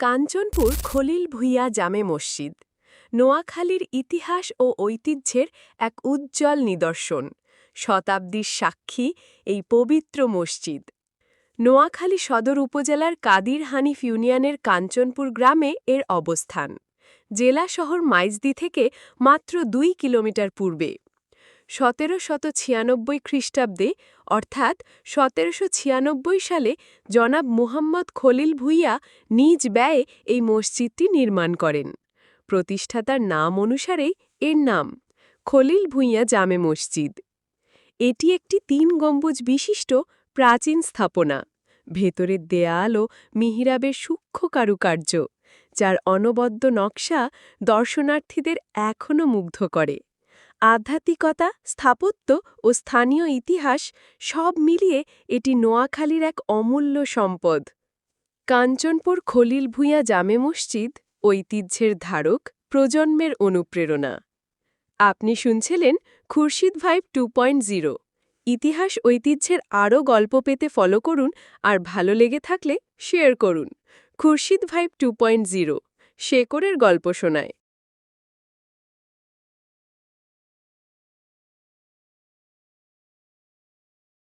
কাঞ্চনপুর খলিল ভুইয়া জামে মসজিদ, নোয়াখালীর ইতিহাস ও ঐতিহ্যের এক উজ্জ্বল নিদর্শন, শতাব্দীর সাক্ষী এই পবিত্র মসজিদ। নোয়াখালী সদর উপজেলার কাদির হানিফ ইউনিয়নের কাঞ্চনপুর গ্রামে এর অবস্থান। জেলা শহর মাইজদি থেকে মাত্র দুই কিলোমিটার পূর্বে। সতেরো শত ছিয়ানব্বই খ্রিস্টাব্দে, অর্থাৎ সতেরোশো ছিয়ানব্বই সালে, জনাব মুহাম্মদ খলিল ভুইয়া নিজ ব্যয়ে এই মসজিদটি নির্মাণ করেন। প্রতিষ্ঠাতার নাম অনুসারেই এর নাম, খলিল ভুইয়া জামে মসজিদ। এটি একটি তিন গম্বুজ বিশিষ্ট প্রাচীন স্থাপনা ভেতরের দেয়াল ও মিহিরাবের সূক্ষ্ম কারুকার্য, যার অনবদ্য নকশা দর্শনার্থীদের এখনও মুগ্ধ করে। আধ্যাত্মিকতা, স্থাপত্য ও স্থানীয় ইতিহাস সব মিলিয়ে এটি নোয়াখালীর এক অমূল্য সম্পদ। কাঞ্চনপুর খলিল ভূঁইয়া জামে মসজিদ ঐতিহ্যের ধারক, প্রজন্মের অনুপ্রেরণা। আপনি শুনছিলেন খুরশিদ ভাইব টু ইতিহাস ঐতিহ্যের আরও গল্প পেতে ফলো করুন আর ভালো লেগে থাকলে শেয়ার করুন। Khurshid vibe two point zero শেকরের গল্প শোনায়।